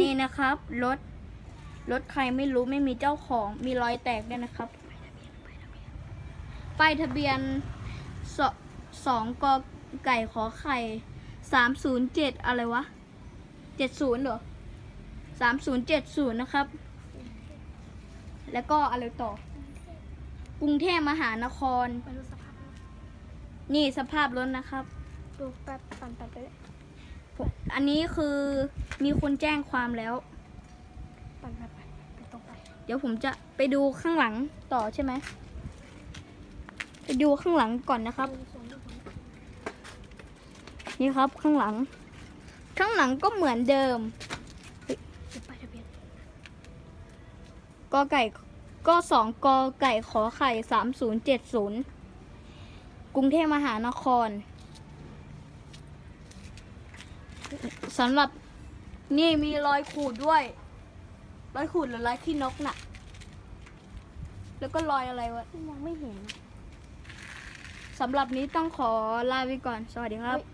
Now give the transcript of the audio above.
นี่นะครับรถรถใครไม่รู้ไม่มีเจ้าของมีรอยแตกด้วยนะครับป้ายทะเบียนสสองกไก่ขอไข่สามศูนย์เจ็ดอะไรวะเจ็ดศูนย์เหรอสามศูนย์เจ็ดศูนย์นะครับ แล้วก็อะไรต่อ กรุงเทพมหานคร นี่สภาพรถนะครับ ดูแป๊บปั่นไปไปเลย อันนี้คือมีคนแจ้งความแล้วปั่นไปไปไปตรงไปเดี๋ยวผมจะไปดูข้างหลังต่อใช่ไหม ไปดูข้างหลังก่อนนะครับดูสวนดูสวนนี่ครับข้างหลัง ข้างหลังก็เหมือนเดิมดูป้ายทะเบียนกอไก่ก็สองกอไก่ขอไข่สามศูนย์เจ็ดศูนย์กรุงเทพมหานคร สำหรับนี่มีรอยขูดด้วย รอยขูดหรือรอยขี้นกน่ะ แล้วก็รอยอะไรวะมองไม่เห็นสำหรับนี้ต้องขอลาไปก่อน สวัสดีครับเฮ้ย